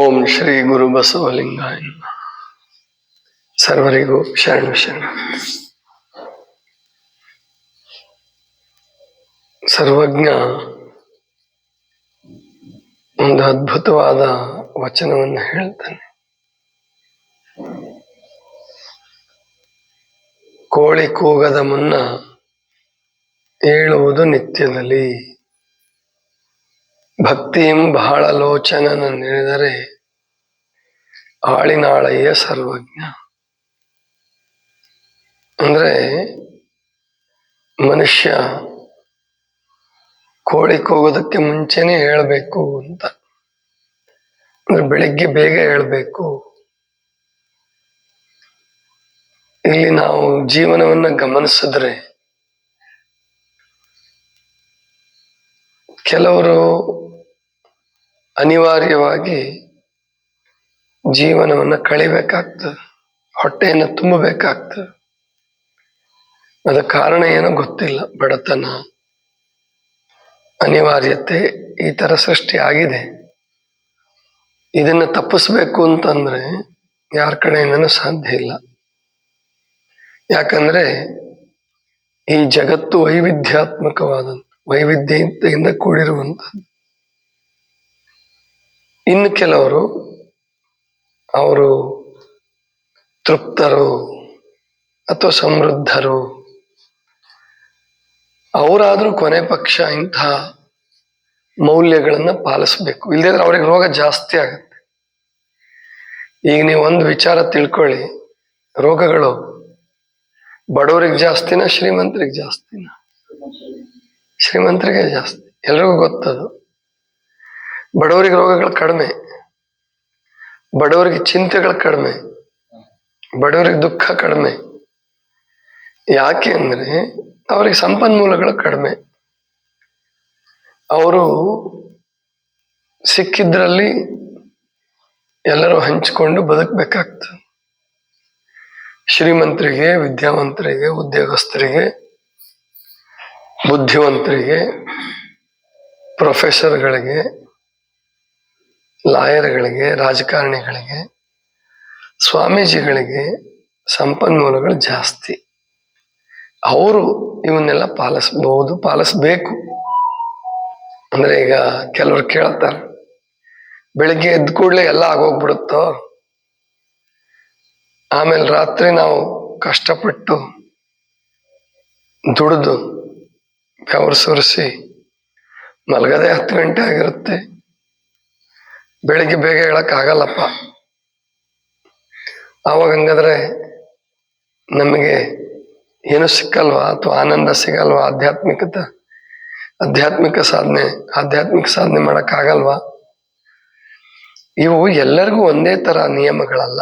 ಓಂ ಶ್ರೀ ಗುರು ಬಸವಲಿಂಗ. ಸರ್ವರಿಗೂ ಶರಣು ಶರಣ. ಸರ್ವಜ್ಞ ಒಂದು ಅದ್ಭುತವಾದ ವಚನವನ್ನು ಹೇಳ್ತಾನೆ. ಕೋಳಿ ಕೂಗದ ಮುನ್ನ ಹೇಳುವುದು ನಿತ್ಯದಲ್ಲಿ. ಭಕ್ತಿಯಂ ಬಹಳ ಲೋಚನನ ನೆನೆದರೆ ಆಳಿನಾಳಯ್ಯ ಸರ್ವಜ್ಞ. ಅಂದ್ರೆ ಮನುಷ್ಯ ಕೋಳಿ ಕೂಗೋದಕ್ಕೆ ಮುಂಚೆನೆ ಹೇಳ್ಬೇಕು ಅಂತ. ಅಂದ್ರೆ ಬೆಳಿಗ್ಗೆ ಬೇಗ ಹೇಳ್ಬೇಕು. ಇಲ್ಲಿ ನಾವು ಜೀವನವನ್ನ ಗಮನಿಸಿದ್ರೆ ಕೆಲವರು ಅನಿವಾರ್ಯವಾಗಿ ಜೀವನವನ್ನು ಕಳಿಬೇಕಾಗ್ತದೆ. ಹೊಟ್ಟೆಯನ್ನು ತುಂಬಬೇಕಾಗ್ತದೆ. ಅದ ಕಾರಣ ಏನೋ ಗೊತ್ತಿಲ್ಲ. ಬಡತನ, ಅನಿವಾರ್ಯತೆ ಈ ತರ ಸೃಷ್ಟಿ ಆಗಿದೆ. ಇದನ್ನ ತಪ್ಪಿಸ್ಬೇಕು ಅಂತಂದ್ರೆ ಯಾರ ಕಡೆಯಿಂದನೂ ಸಾಧ್ಯ ಇಲ್ಲ. ಯಾಕಂದ್ರೆ ಈ ಜಗತ್ತು ವೈವಿಧ್ಯಾತ್ಮಕವಾದಂಥ ವೈವಿಧ್ಯತೆಯಿಂದ ಕೂಡಿರುವಂಥದ್ದು. ಇನ್ನು ಕೆಲವರು ಅವರು ತೃಪ್ತರು ಅಥವಾ ಸಮೃದ್ಧರು. ಅವರಾದರೂ ಕೊನೆ ಪಕ್ಷ ಇಂತಹ ಮೌಲ್ಯಗಳನ್ನು ಪಾಲಿಸ್ಬೇಕು. ಇಲ್ಲದಿದ್ರೆ ಅವ್ರಿಗೆ ರೋಗ ಜಾಸ್ತಿ ಆಗುತ್ತೆ. ಈಗ ನೀವು ಒಂದು ವಿಚಾರ ತಿಳ್ಕೊಳ್ಳಿ. ರೋಗಗಳು ಬಡವರಿಗೆ ಜಾಸ್ತಿನ ಶ್ರೀಮಂತರಿಗೆ ಜಾಸ್ತಿನ. ಶ್ರೀಮಂತರಿಗೆ ಜಾಸ್ತಿ. ಎಲ್ರಿಗೂ ಗೊತ್ತದು. ಬಡವರಿಗೆ ರೋಗಗಳು ಕಡಿಮೆ. ಬಡವರಿಗೆ ಚಿಂತೆಗಳು ಕಡಿಮೆ. ಬಡವರಿಗೆ ದುಃಖ ಕಡಿಮೆ. ಯಾಕೆ ಅಂದ್ರೆ ಅವರಿಗೆ ಸಂಪನ್ಮೂಲಗಳು ಕಡಿಮೆ. ಅವರು ಸಿಕ್ಕಿದ್ರಲ್ಲಿ ಎಲ್ಲರೂ ಹಂಚಿಕೊಂಡು ಬದುಕಬೇಕಾಗ್ತದೆ. ಶ್ರೀಮಂತರಿಗೆ, ವಿದ್ಯಾವಂತರಿಗೆ, ಉದ್ಯೋಗಸ್ಥರಿಗೆ ಬುದ್ಧಿವಂತರಿಗೆ, ಪ್ರೊಫೆಸರ್ಗಳಿಗೆ, ಲಾಯರ್ಗಳಿಗೆ, ರಾಜಕಾರಣಿಗಳಿಗೆ, ಸ್ವಾಮೀಜಿಗಳಿಗೆ ಸಂಪನ್ಮೂಲಗಳು ಜಾಸ್ತಿ. ಅವರು ಇವನ್ನೆಲ್ಲ ಪಾಲಿಸಬಹುದು ಪಾಲಿಸ್ಬೇಕು. ಅಂದ್ರೆ ಈಗ ಕೆಲವರು ಕೇಳ್ತಾರೆ, ಬೆಳಿಗ್ಗೆ ಎದ್ದ ಕೂಡಲೇ ಎಲ್ಲ ಆಗೋಗ್ಬಿಡುತ್ತೋ? ಆಮೇಲೆ ರಾತ್ರಿ ನಾವು ಕಷ್ಟಪಟ್ಟು ದುಡಿದು ಬೆವರು ಸುರಿಸಿ ಮಲಗದೆ ಹತ್ತು ಗಂಟೆ ಆಗಿರುತ್ತೆ. ಬೆಳಿಗ್ಗೆ ಬೇಗ ಹೇಳಕ್ ಆಗಲ್ಲಪ್ಪ. ಆವಾಗ ಹಂಗಾದ್ರೆ ನಮಗೆ ಏನು ಸಿಕ್ಕಲ್ವಾ ಅಥವಾ ಆನಂದ ಸಿಗಲ್ವಾ? ಆಧ್ಯಾತ್ಮಿಕತ ಆಧ್ಯಾತ್ಮಿಕ ಸಾಧನೆ ಆಧ್ಯಾತ್ಮಿಕ ಸಾಧನೆ ಮಾಡಕ್ ಆಗಲ್ವಾ? ಇವು ಎಲ್ಲರಿಗೂ ಒಂದೇ ತರ ನಿಯಮಗಳಲ್ಲ.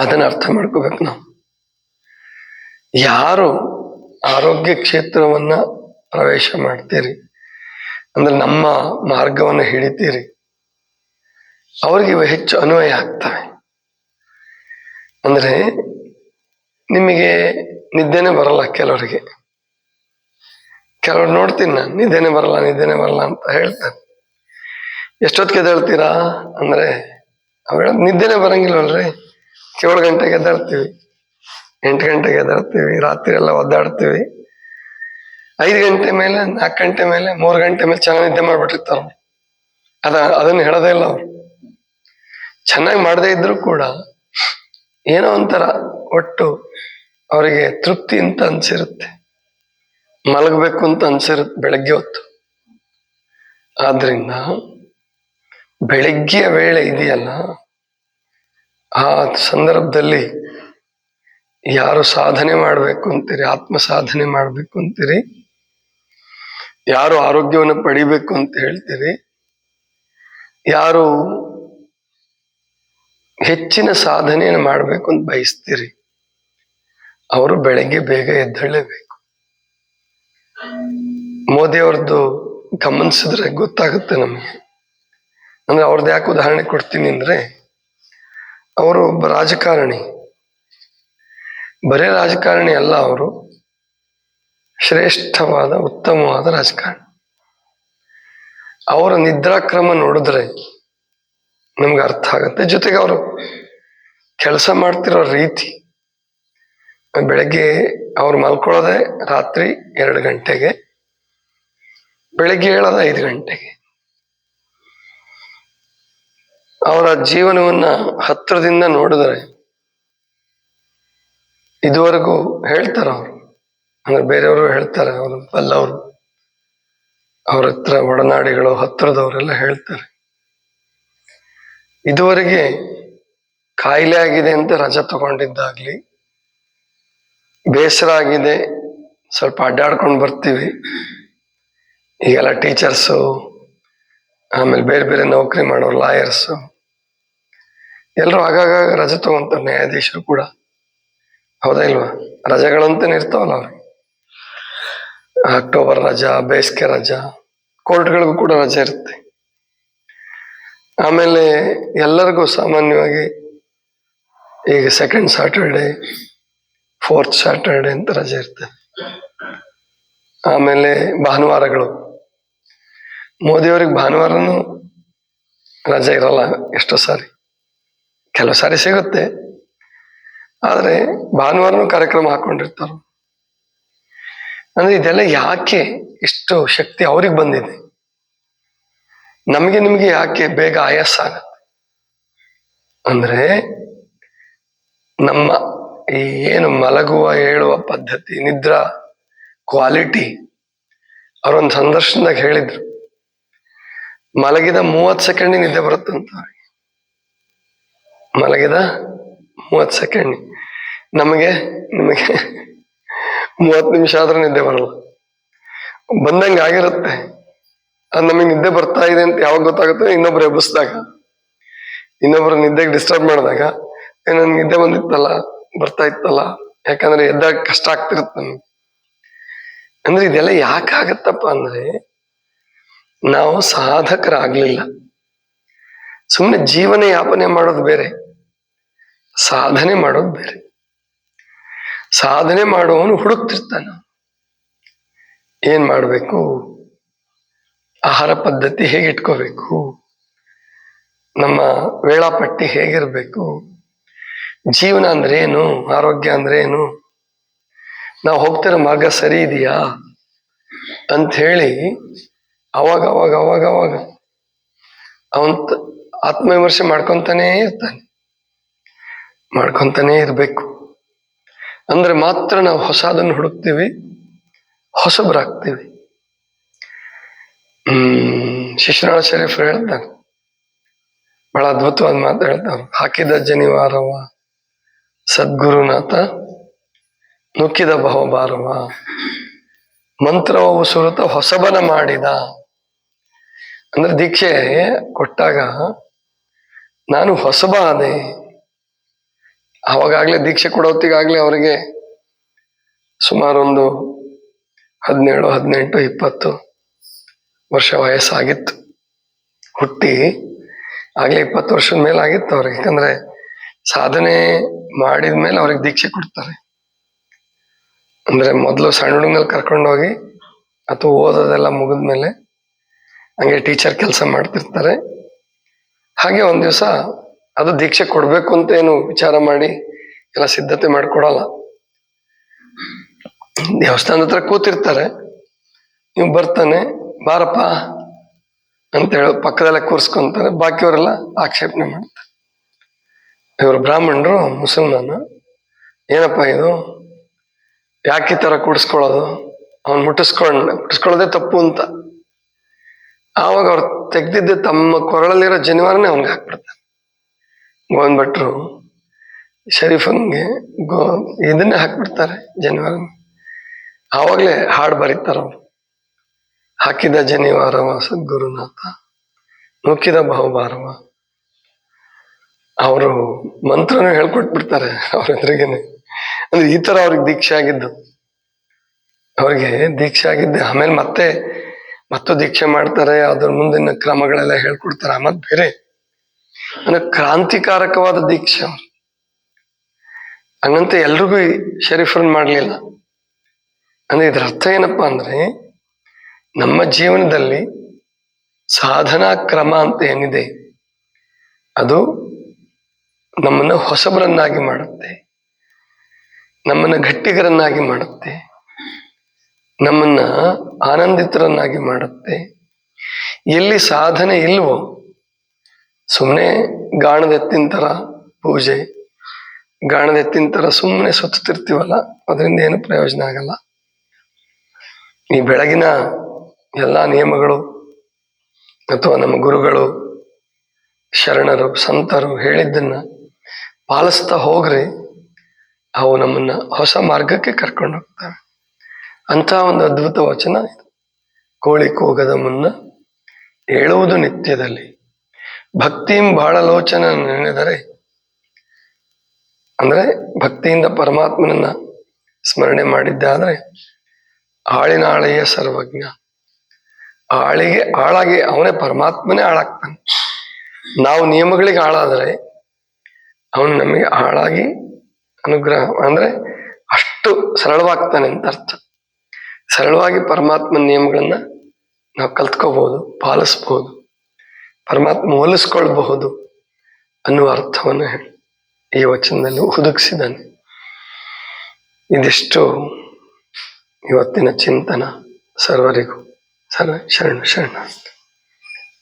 ಅದನ್ನ ಅರ್ಥ ಮಾಡ್ಕೋಬೇಕು ನಾವು. ಯಾರು ಆರೋಗ್ಯ ಕ್ಷೇತ್ರವನ್ನ ಪ್ರವೇಶ ಮಾಡ್ತೀರಿ. ಅಂದ್ರೆ ನಮ್ಮ ಮಾರ್ಗವನ್ನು ಹಿಡಿತೀರಿ. ಅವ್ರಿಗೆ ಹೆಚ್ಚು ಅನ್ವಯ ಆಗ್ತವೆ. ಅಂದ್ರೆ ನಿಮಗೆ ನಿದ್ದೆನೆ ಬರಲ್ಲ ಕೆಲವರಿಗೆ. ಕೆಲವ್ರು ನೋಡ್ತೀನಿ ನಾನು, ನಿದ್ದೆನೆ ಬರಲ್ಲ ನಿದ್ದೆನೆ ಬರಲ್ಲ ಅಂತ ಹೇಳ್ತಾರೆ. ಎಷ್ಟೊತ್ತಿಗೆ ಎದ್ದೇಳ್ತೀರಾ? ಅಂದ್ರೆ ಅವ್ರು ನಿದ್ದೆನೆ ಬರಂಗಿಲ್ಲವಲ್ರಿ ಏಳು ಗಂಟೆಗೆ ಎದ್ದೇಳ್ತೀವಿ. ಎಂಟು ಗಂಟೆಗೆ ಎದ್ದಾಡ್ತೀವಿ ರಾತ್ರಿ ಎಲ್ಲ ಒದ್ದಾಡ್ತೀವಿ. ಐದು ಗಂಟೆ ಮೇಲೆ, ನಾಲ್ಕು ಗಂಟೆ ಮೇಲೆ, ಮೂರು ಗಂಟೆ ಮೇಲೆ ಚೆನ್ನಾಗಿ ನಿದ್ದೆ ಮಾಡ್ಬಿಟ್ಟಿರ್ತಾರ ಅದ, ಅದನ್ನ ಹೇಳೋದೇ ಇಲ್ಲ ಅವ್ರು. ಚೆನ್ನಾಗಿ ಮಾಡದೇ ಇದ್ರು ಕೂಡ ಏನೋ ಒಂಥರ ಒಟ್ಟು ಅವರಿಗೆ ತೃಪ್ತಿ ಅಂತ ಅನ್ಸಿರುತ್ತೆ. ಮಲಗಬೇಕು ಅಂತ ಅನ್ಸಿರುತ್ತೆ ಬೆಳಗ್ಗೆ ಹೊತ್ತು. ಆದ್ರಿಂದ ಬೆಳಗ್ಗೆಯ ವೇಳೆ ಇದೆಯಲ್ಲ, ಆ ಸಂದರ್ಭದಲ್ಲಿ ಯಾರು ಸಾಧನೆ ಮಾಡಬೇಕು ಅಂತೀರಿ, ಆತ್ಮ ಸಾಧನೆ ಮಾಡಬೇಕು ಅಂತೀರಿ, ಯಾರು ಆರೋಗ್ಯವನ್ನು ಪಡಿಬೇಕು ಅಂತ ಹೇಳ್ತೀರಿ, ಯಾರು ಹೆಚ್ಚಿನ ಸಾಧನೆಯನ್ನು ಮಾಡಬೇಕು ಅಂತ ಬಯಸ್ತೀರಿ, ಅವರು ಬೆಳಗ್ಗೆ ಬೇಗ ಎದ್ದೇಳಲೇಬೇಕು ಮೋದಿ ಅವ್ರದ್ದು ಗಮನಿಸಿದ್ರೆ ಗೊತ್ತಾಗುತ್ತೆ ನಮಗೆ. ಅಂದ್ರೆ ಅವ್ರದ್ದು ಯಾಕೆ ಉದಾಹರಣೆ ಕೊಡ್ತೀನಿ ಅಂದ್ರೆ, ಅವರು ಒಬ್ಬ ರಾಜಕಾರಣಿ. ಬರೇ ರಾಜಕಾರಣಿ ಅಲ್ಲ ಅವರು. ಶ್ರೇಷ್ಠವಾದ, ಉತ್ತಮವಾದ ರಾಜಕಾರಣಿ. ಅವರ ನಿದ್ರಾಕ್ರಮ ನೋಡಿದ್ರೆ ನಮ್ಗೆ ಅರ್ಥ ಆಗುತ್ತೆ. ಜೊತೆಗೆ ಅವರು ಕೆಲಸ ಮಾಡ್ತಿರೋ ರೀತಿ ಬೆಳಗ್ಗೆ ಅವ್ರು ಮಲ್ಕೊಳ್ಳೋದೆ ರಾತ್ರಿ ಎರಡು ಗಂಟೆಗೆ, ಬೆಳಗ್ಗೆ ಹೇಳೋದ ಐದು ಗಂಟೆಗೆ. ಅವರ ಜೀವನವನ್ನ ಹತ್ರದಿಂದ ನೋಡಿದ್ರೆ ಇದುವರೆಗೂ ಹೇಳ್ತಾರ ಅವರು. ಅಂದ್ರೆ ಬೇರೆಯವರು ಹೇಳ್ತಾರೆ, ಅವರು ಬಲ್ಲವರು. ಅವ್ರ ಹತ್ರ ಒಡನಾಡಿಗಳು, ಹತ್ರದವರೆಲ್ಲ ಹೇಳ್ತಾರೆ. ಇದುವರೆಗೆ ಕಾಯಿಲೆ ಆಗಿದೆ ಅಂತ ರಜೆ ತಗೊಂಡಿದ್ದಾಗ್ಲಿ, ಬೇಸರ ಆಗಿದೆ, ಸ್ವಲ್ಪ ಅಡ್ಡಾಡ್ಕೊಂಡು ಬರ್ತೀವಿ. ಈಗೆಲ್ಲ ಟೀಚರ್ಸು, ಆಮೇಲೆ ಬೇರೆ ಬೇರೆ ನೌಕರಿ ಮಾಡೋರು, ಲಾಯರ್ಸು. ಎಲ್ಲರೂ ಆಗಾಗ ರಜೆ ತಗೊಂತಾರೆ ನ್ಯಾಯಾಧೀಶರು ಕೂಡ. ಹೌದಾ ಇಲ್ವಾ? ರಜೆಗಳಂತಾನೆ ಇರ್ತಾವಲ್ಲ ಅವ್ರಿಗೆ ಅಕ್ಟೋಬರ್ ರಜಾ, ಬೇಸಿಗೆ ರಜಾ, ಕೋರ್ಟ್ಗಳಿಗೂ ಕೂಡ ರಜೆ ಇರುತ್ತೆ. ಆಮೇಲೆ ಎಲ್ಲರಿಗೂ ಸಾಮಾನ್ಯವಾಗಿ ಈಗ ಸೆಕೆಂಡ್ ಸ್ಯಾಟರ್ಡೆ ಫೋರ್ತ್ ಸ್ಯಾಟರ್ಡೆ ಅಂತ ರಜೆ ಇರ್ತದೆ ಆಮೇಲೆ ಭಾನುವಾರಗಳು. ಮೋದಿಯವ್ರಿಗೆ ಭಾನುವಾರನೂ ರಜೆ ಇರಲ್ಲ ಎಷ್ಟೋ ಸಾರಿ. ಕೆಲವು ಸಾರಿ ಸಿಗುತ್ತೆ. ಆದರೆ ಭಾನುವಾರನೂ ಕಾರ್ಯಕ್ರಮ ಹಾಕೊಂಡಿರ್ತಾರ? ಅಂದ್ರೆ ಇದೆಲ್ಲ ಯಾಕೆ ಇಷ್ಟು ಶಕ್ತಿ ಅವ್ರಿಗೆ ಬಂದಿದೆ? ನಮಗೆ ನಿಮಗೆ ಯಾಕೆ ಬೇಗ ಆಯಾಸ ಆಗತ್ತೆ? ಅಂದ್ರೆ ನಮ್ಮ ಈ ಏನು ಮಲಗುವ ಹೇಳುವ ಪದ್ಧತಿ, ನಿದ್ರಾ ಕ್ವಾಲಿಟಿ ಅವರೊಂದು ಸಂದರ್ಶನದಾಗ ಹೇಳಿದ್ರು. ಮಲಗಿದ ಮೂವತ್ ಸೆಕೆಂಡ್ ನಿದ್ದೆ ಬರುತ್ತಂತ. ಮಲಗಿದ ಮೂವತ್ ಸೆಕೆಂಡ್ ನಮಗೆ, ನಿಮಗೆ ಮೂವತ್ತು ನಿಮಿಷ ಆದ್ರೂ ನಿದ್ದೆ ಬರಲ್ಲ. ಬಂದಂಗೆ ಆಗಿರುತ್ತೆ. ಅದು ನಮಗೆ ನಿದ್ದೆ ಬರ್ತಾ ಇದೆ ಅಂತ ಯಾವಾಗ ಗೊತ್ತಾಗುತ್ತೆ? ಇನ್ನೊಬ್ರು ಎಬ್ಬಿಸಿದಾಗ. ಇನ್ನೊಬ್ರು ನಿದ್ದೆಗೆ ಡಿಸ್ಟರ್ಬ್ ಮಾಡಿದಾಗ. ಏನೋ ನಿದ್ದೆ ಬಂದಿತ್ತಲ್ಲ, ಬರ್ತಾ ಇತ್ತಲ್ಲ. ಯಾಕಂದ್ರೆ ಎದ್ದಾಗ ಕಷ್ಟ ಆಗ್ತಿರುತ್ತೆ ನಮ್ಗೆ. ಅಂದ್ರೆ ಇದೆಲ್ಲ ಯಾಕಾಗತ್ತಪ್ಪ ಅಂದ್ರೆ, ನಾವು ಸಾಧಕರಾಗ್ಲಿಲ್ಲ. ಸುಮ್ಮನೆ ಜೀವನ ಯಾಪನೆ ಮಾಡೋದು ಬೇರೆ. ಸಾಧನೆ ಮಾಡೋದು ಬೇರೆ. ಸಾಧನೆ ಮಾಡುವವನು ಹುಡುಕ್ತಿರ್ತಾನ. ಏನ್ ಮಾಡಬೇಕು? ಆಹಾರ ಪದ್ಧತಿ ಹೇಗೆ ಇಟ್ಕೋಬೇಕು? ನಮ್ಮ ವೇಳಾಪಟ್ಟಿ ಹೇಗಿರಬೇಕು? ಜೀವನ ಅಂದ್ರೆ ಏನು? ಆರೋಗ್ಯ ಅಂದ್ರೆ ಏನು? ನಾವು ಹೋಗ್ತಿರೋ ಮಾರ್ಗ ಸರಿ ಇದೆಯಾ? ಅಂತ ಹೇಳಿ ಅವಾಗ ಅವಾಗ ಅವಾಗ ಅವಾಗ ಅವನ್ ಆತ್ಮವಿಮರ್ಶೆ ಮಾಡ್ಕೊಂತಾನೇ ಇರ್ತಾನೆ. ಮಾಡ್ಕೊಂತಾನೇ ಇರ್ಬೇಕು. ಅಂದ್ರೆ ಮಾತ್ರ ನಾವು ಹೊಸದನ್ನು ಹುಡುಕ್ತೀವಿ, ಹೊಸಬರಾಗ್ತೀವಿ. ಹ್ಮ್ ಶಿಶುನಾಳ ಶರೀಫ್ ಹೇಳ್ತಾರೆ ಬಹಳ ಅದ್ಭುತವಾದ ಮಾತು ಹೇಳ್ತಾರೆ ಹಾಕಿದ ಜನಿವಾರವ, ಸದ್ಗುರುನಾಥ, ನುಕ್ಕಿದ ಬಹುಬಾರವ ಮಂತ್ರವು ಸುರತ ಹೊಸಬನ ಮಾಡಿದ. ಅಂದ್ರೆ ದೀಕ್ಷೆ ಕೊಟ್ಟಾಗ, ನಾನು ಹೊಸಬ ಆದೆ ಅವಾಗಾಗ್ಲೇ ದೀಕ್ಷೆ ಕೊಡೋ ಹೊತ್ತಿಗಾಗ್ಲೇ ಅವರಿಗೆ ಸುಮಾರು ಒಂದು ಹದಿನೇಳು, ಹದಿನೆಂಟು, ಇಪ್ಪತ್ತು ವರ್ಷ ವಯಸ್ಸಾಗಿತ್ತು. ಹುಟ್ಟಿ ಆಗಲೇ ಇಪ್ಪತ್ತು ವರ್ಷದ ಮೇಲೆ ಆಗಿತ್ತು ಅವ್ರಿಗೆ. ಯಾಕಂದ್ರೆ ಸಾಧನೆ ಮಾಡಿದ ಮೇಲೆ ಅವ್ರಿಗೆ ದೀಕ್ಷೆ ಕೊಡ್ತಾರೆ. ಅಂದ್ರೆ ಮೊದಲು ಸಣ್ಣ ಹುಡುಗನಲ್ಲಿ ಕರ್ಕೊಂಡೋಗಿ ಅಥವಾ ಓದೋದೆಲ್ಲ ಮುಗಿದ್ಮೇಲೆ ಹಂಗೆ ಟೀಚರ್ ಕೆಲಸ ಮಾಡ್ತಿರ್ತಾರೆ. ಹಾಗೆ ಒಂದು ದಿವಸ ಅದು ದೀಕ್ಷೆ ಕೊಡ್ಬೇಕು ಅಂತ ಏನು ವಿಚಾರ ಮಾಡಿ ಎಲ್ಲ ಸಿದ್ಧತೆ ಮಾಡಿಕೊಡಲ್ಲ. ದೇವಸ್ಥಾನದ ಹತ್ರ ಕೂತಿರ್ತಾರೆ. ನೀವು ಬರ್ತಾನೆ, ಬಾರಪ್ಪ ಅಂತ ಹೇಳಿ ಪಕ್ಕದಲ್ಲೇ ಕೂರ್ಸ್ಕೊಂತಾರೆ. ಬಾಕಿಯವರೆಲ್ಲ ಆಕ್ಷೇಪಣೆ ಮಾಡ್ತಾರೆ. ಇವರು ಬ್ರಾಹ್ಮಣರು, ಮುಸಲ್ಮಾನ. ಏನಪ್ಪ ಇದು? ಯಾಕೆ ಈ ತರ ಕೂಡಿಸ್ಕೊಳ್ಳೋದು? ಅವ್ನು ಮುಟ್ಟಿಸ್ಕೊಂಡ ಮುಟ್ಟಿಸ್ಕೊಳ್ಳೋದೇ ತಪ್ಪು ಅಂತ. ಆವಾಗ ಅವ್ರು ತೆಗ್ದಿದ್ದೆ ತಮ್ಮ ಕೊರಳಲ್ಲಿರೋ ಜನಿವಾರನೇ ಅವ್ನಿಗೆ ಹಾಕ್ಬಿಡ್ತಾರೆ. ಗೋವಿಂದ ಭಟ್ರು ಶರೀಫನ್ಗೆ ಗೋ ಇದನ್ನೇ ಹಾಕ್ಬಿಡ್ತಾರೆ ಜನಿವಾರ. ಆವಾಗಲೇ ಹಾಡು ಬರೀತಾರ ಅವ್ರು. ಹಾಕಿದ ಜನಿವಾರವ ಸದ್ಗುರುನಾಥ, ನುಕ್ಕಿದ ಬಹುಭಾರವ ಅವರು ಮಂತ್ರನೂ ಹೇಳ್ಕೊಟ್ಬಿಡ್ತಾರೆ ಅವ್ರ ಎದುರಿಗೇನೆ. ಅಂದ್ರೆ ಈ ತರ ಅವ್ರಿಗೆ ದೀಕ್ಷೆ ಆಗಿದ್ದು. ಅವ್ರಿಗೆ ದೀಕ್ಷೆ ಆಗಿದ್ದೆ. ಆಮೇಲೆ ಮತ್ತೆ ಮತ್ತೆ ದೀಕ್ಷೆ ಮಾಡ್ತಾರೆ, ಅದ್ರ ಮುಂದಿನ ಕ್ರಮಗಳೆಲ್ಲ ಹೇಳ್ಕೊಡ್ತಾರೆ. ಮತ್ತೆ ಬೇರೆ ಅಂದ್ರೆ ಕ್ರಾಂತಿಕಾರಕವಾದ ದೀಕ್ಷೆ ಅವರು. ಹಂಗಂತ ಎಲ್ರಿಗೂ ಶರೀಫರನ್ ಮಾಡ್ಲಿಲ್ಲ. ಅಂದ್ರೆ ಇದರ ಅರ್ಥ ಏನಪ್ಪಾ ಅಂದ್ರೆ, ನಮ್ಮ ಜೀವನದಲ್ಲಿ ಸಾಧನಾ ಕ್ರಮ ಅಂತ ಏನಿದೆ, ಅದು ನಮ್ಮನ್ನು ಹೊಸಬರನ್ನಾಗಿ ಮಾಡುತ್ತೆ, ನಮ್ಮನ್ನು ಗಟ್ಟಿಗರನ್ನಾಗಿ ಮಾಡುತ್ತೆ, ನಮ್ಮನ್ನ ಆನಂದಿತರನ್ನಾಗಿ ಮಾಡುತ್ತೆ. ಎಲ್ಲಿ ಸಾಧನೆ ಇಲ್ವೋ ಸುಮ್ಮನೆ ಗಾಣದೆತ್ತಿನ ತರ ಪೂಜೆ ಗಾಣದೆತ್ತಿನ ಥರ ಸುಮ್ಮನೆ ಸುತ್ತಿರ್ತೀವಲ್ಲ ಅದರಿಂದ ಏನು ಪ್ರಯೋಜನ ಆಗಲ್ಲ. ಈ ಬೆಳಗಿನ ಎಲ್ಲ ನಿಯಮಗಳು ಅಥವಾ ನಮ್ಮ ಗುರುಗಳು, ಶರಣರು, ಸಂತರು ಹೇಳಿದ್ದನ್ನ ಪಾಲಿಸ್ತಾ ಹೋಗ್ರಿ ಅವು ನಮ್ಮನ್ನ ಹೊಸ ಮಾರ್ಗಕ್ಕೆ ಕರ್ಕೊಂಡು ಹೋಗ್ತವೆ. ಅಂತ ಒಂದು ಅದ್ಭುತ ವಚನ ಇದು. ಕೋಳಿ ಕೂಗದ ಮುನ್ನ ಹೇಳುವುದು ನಿತ್ಯದಲ್ಲಿ. ಭಕ್ತಿಂ ಬಹಳ ಲೋಚನ ನೆನೆದರೆ, ಅಂದ್ರೆ ಭಕ್ತಿಯಿಂದ ಪರಮಾತ್ಮನನ್ನ ಸ್ಮರಣೆ ಮಾಡಿದ್ದಾದ್ರೆ ಆಳಿನಾಳೆಯ ಸರ್ವಜ್ಞ. ಆಳಿಗೆ ಆಳಾಗಿ ಅವನೇ ಪರಮಾತ್ಮನೇ ಆಳಾಗ್ತಾನೆ ನಾವು ನಿಯಮಗಳಿಗೆ ಆಳಾದರೆ ಅವನು ನಮಗೆ ಆಳಾಗಿ ಅನುಗ್ರಹ, ಅಂದ್ರೆ ಅಷ್ಟು ಸರಳವಾಗ್ತಾನೆ ಅಂತ ಅರ್ಥ. ಸರಳವಾಗಿ ಪರಮಾತ್ಮನ ನಿಯಮಗಳನ್ನ ನಾವು ಕಲ್ತ್ಕೋಬಹುದು ಪಾಲಿಸ್ಬಹುದು ಪರಮಾತ್ಮ ಒಲಿಸ್ಕೊಳ್ಬಹುದು ಅನ್ನುವ ಅರ್ಥವನ್ನು ಈ ವಚನದಲ್ಲಿ ಹುದುಗಿಸಿದ್ದಾನೆ. ಇದಿಷ್ಟು ಇವತ್ತಿನ ಚಿಂತನ ಸರ್ವರಿಗೂ. ಸರ್ವ ಶರಣ ಶರಣ.